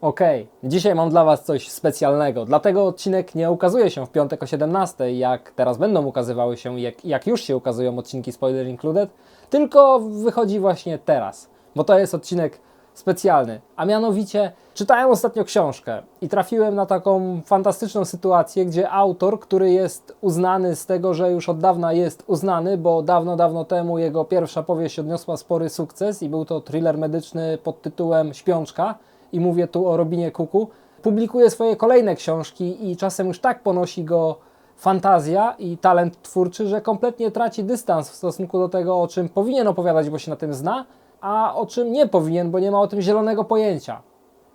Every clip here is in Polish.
Okej, dzisiaj mam dla Was coś specjalnego, dlatego odcinek nie ukazuje się w piątek o 17, jak teraz będą ukazywały się, jak, jak już się ukazują odcinki Spoiler Included, tylko wychodzi właśnie teraz, bo to jest odcinek specjalny, a mianowicie czytałem ostatnio książkę i trafiłem na taką fantastyczną sytuację, gdzie autor, który jest uznany z tego, że już od dawna jest uznany, bo dawno, dawno temu jego pierwsza powieść odniosła spory sukces i był to thriller medyczny pod tytułem Śpiączka, i mówię tu o Robinie Kuku, publikuje swoje kolejne książki i czasem już tak ponosi go fantazja i talent twórczy, że kompletnie traci dystans w stosunku do tego, o czym powinien opowiadać, bo się na tym zna, a o czym nie powinien, bo nie ma o tym zielonego pojęcia.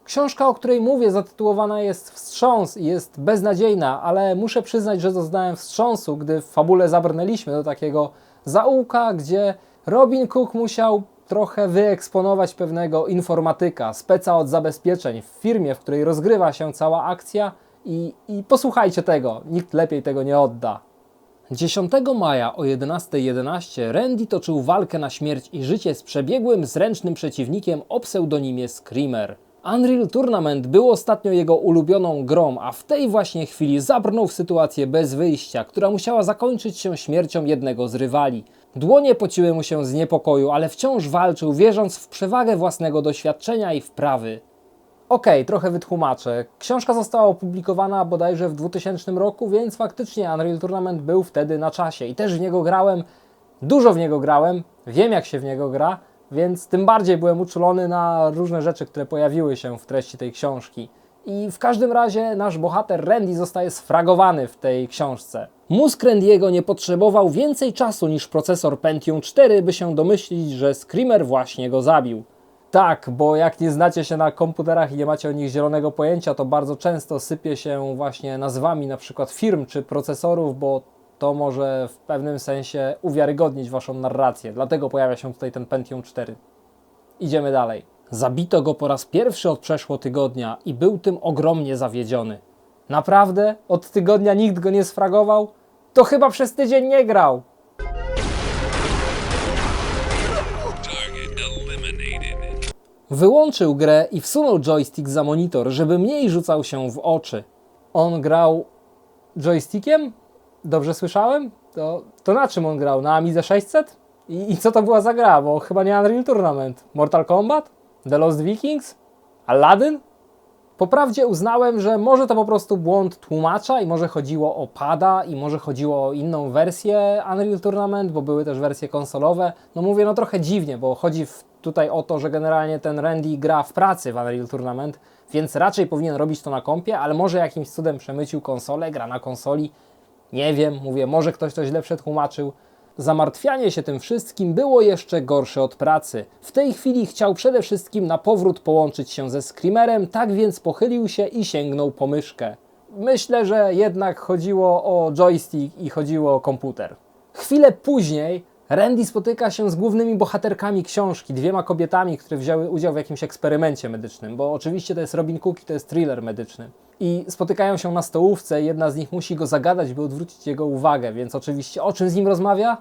Książka, o której mówię, zatytułowana jest Wstrząs i jest beznadziejna, ale muszę przyznać, że doznałem wstrząsu, gdy w fabule zabrnęliśmy do takiego zaułka, gdzie Robin Cook musiał trochę wyeksponować pewnego informatyka, speca od zabezpieczeń w firmie, w której rozgrywa się cała akcja i, i posłuchajcie tego, nikt lepiej tego nie odda. 10 maja o 11.11 Randy toczył walkę na śmierć i życie z przebiegłym, zręcznym przeciwnikiem o pseudonimie Screamer. Unreal Tournament był ostatnio jego ulubioną grą, a w tej właśnie chwili zabrnął w sytuację bez wyjścia, która musiała zakończyć się śmiercią jednego z rywali. Dłonie pociły mu się z niepokoju, ale wciąż walczył, wierząc w przewagę własnego doświadczenia i wprawy. Okej, trochę wytłumaczę. Książka została opublikowana bodajże w 2000 roku, więc faktycznie Unreal Tournament był wtedy na czasie i też w niego grałem, dużo w niego grałem, wiem jak się w niego gra, więc tym bardziej byłem uczulony na różne rzeczy, które pojawiły się w treści tej książki. I w każdym razie nasz bohater Randy zostaje sfragowany w tej książce. Mózg Randy'ego nie potrzebował więcej czasu niż procesor Pentium 4, by się domyślić, że Screamer właśnie go zabił. Tak, bo jak nie znacie się na komputerach i nie macie o nich zielonego pojęcia, to bardzo często sypie się właśnie nazwami na przykład firm czy procesorów, bo to może w pewnym sensie uwiarygodnić waszą narrację. Dlatego pojawia się tutaj ten Pentium 4. Idziemy dalej. Zabito go po raz pierwszy od przeszło tygodnia i był tym ogromnie zawiedziony. Naprawdę? Od tygodnia nikt go nie sfragował? To chyba przez tydzień nie grał. Wyłączył grę i wsunął joystick za monitor, żeby mniej rzucał się w oczy. On grał joystickiem? Dobrze słyszałem? To, to na czym on grał? Na Amidze 600? I, I co to była za gra? Bo chyba nie Unreal Tournament. Mortal Kombat? The Lost Vikings? Aladdin? Po prawdzie uznałem, że może to po prostu błąd tłumacza i może chodziło o pada i może chodziło o inną wersję Unreal Tournament, bo były też wersje konsolowe. No mówię, no trochę dziwnie, bo chodzi w, tutaj o to, że generalnie ten Randy gra w pracy w Unreal Tournament, więc raczej powinien robić to na kompie, ale może jakimś cudem przemycił konsolę, gra na konsoli. Nie wiem, mówię, może ktoś to źle przetłumaczył. Zamartwianie się tym wszystkim było jeszcze gorsze od pracy. W tej chwili chciał przede wszystkim na powrót połączyć się ze Screamerem, tak więc pochylił się i sięgnął po myszkę. Myślę, że jednak chodziło o joystick i chodziło o komputer. Chwilę później Randy spotyka się z głównymi bohaterkami książki, dwiema kobietami, które wzięły udział w jakimś eksperymencie medycznym, bo oczywiście to jest Robin Cook to jest thriller medyczny. I spotykają się na stołówce, jedna z nich musi go zagadać, by odwrócić jego uwagę, więc oczywiście o czym z nim rozmawia?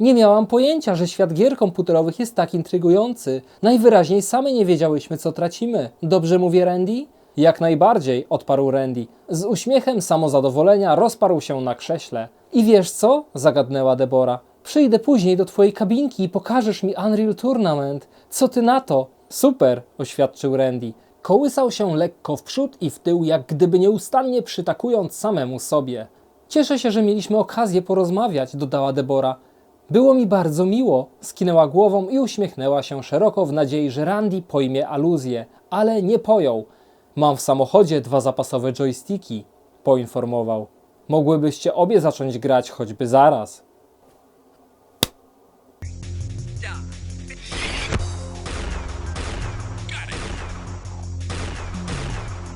Nie miałam pojęcia, że świat gier komputerowych jest tak intrygujący. Najwyraźniej same nie wiedziałyśmy, co tracimy. Dobrze mówię, Randy? Jak najbardziej, odparł Randy. Z uśmiechem samozadowolenia rozparł się na krześle. I wiesz co? zagadnęła Debora. Przyjdę później do twojej kabinki i pokażesz mi Unreal Tournament. Co ty na to? Super, oświadczył Randy. Kołysał się lekko w przód i w tył, jak gdyby nieustannie przytakując samemu sobie. Cieszę się, że mieliśmy okazję porozmawiać, dodała Debora. Było mi bardzo miło, skinęła głową i uśmiechnęła się szeroko w nadziei, że Randy pojmie aluzję, ale nie pojął. Mam w samochodzie dwa zapasowe joysticki, poinformował. Mogłybyście obie zacząć grać choćby zaraz.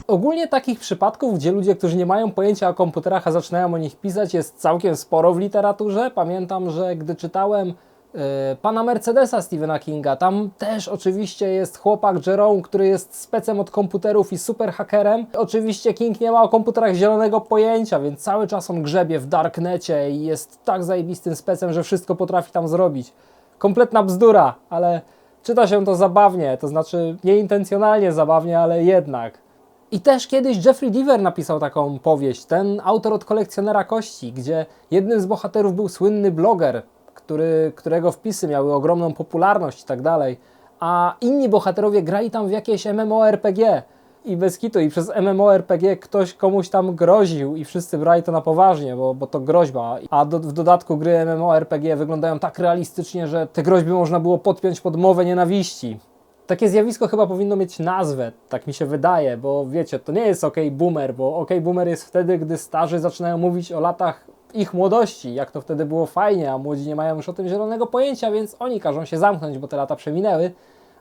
Ogólnie takich przypadków, gdzie ludzie, którzy nie mają pojęcia o komputerach, a zaczynają o nich pisać, jest całkiem sporo w literaturze. Pamiętam, że gdy czytałem e, pana Mercedesa Stephena Kinga, tam też oczywiście jest chłopak Jerome, który jest specem od komputerów i super hakerem. Oczywiście King nie ma o komputerach zielonego pojęcia, więc cały czas on grzebie w darknecie i jest tak zajebistym specem, że wszystko potrafi tam zrobić. Kompletna bzdura, ale czyta się to zabawnie, to znaczy nieintencjonalnie zabawnie, ale jednak. I też kiedyś Jeffrey Deaver napisał taką powieść, ten autor od kolekcjonera kości, gdzie jednym z bohaterów był słynny bloger, który, którego wpisy miały ogromną popularność i tak dalej, a inni bohaterowie grali tam w jakieś MMORPG i bez kitu, i przez MMORPG ktoś komuś tam groził i wszyscy brali to na poważnie, bo, bo to groźba. A do, w dodatku gry MMORPG wyglądają tak realistycznie, że te groźby można było podpiąć pod mowę nienawiści. Takie zjawisko chyba powinno mieć nazwę, tak mi się wydaje, bo wiecie, to nie jest OK Boomer, bo OK Boomer jest wtedy, gdy starzy zaczynają mówić o latach ich młodości, jak to wtedy było fajnie, a młodzi nie mają już o tym zielonego pojęcia, więc oni każą się zamknąć, bo te lata przeminęły.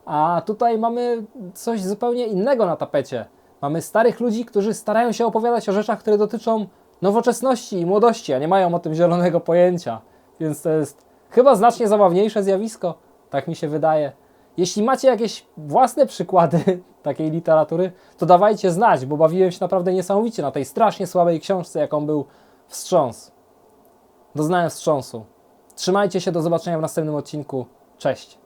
A tutaj mamy coś zupełnie innego na tapecie. Mamy starych ludzi, którzy starają się opowiadać o rzeczach, które dotyczą nowoczesności i młodości, a nie mają o tym zielonego pojęcia. Więc to jest chyba znacznie zabawniejsze zjawisko, tak mi się wydaje. Jeśli macie jakieś własne przykłady takiej literatury, to dawajcie znać, bo bawiłem się naprawdę niesamowicie na tej strasznie słabej książce, jaką był Wstrząs. Doznałem wstrząsu. Trzymajcie się, do zobaczenia w następnym odcinku. Cześć.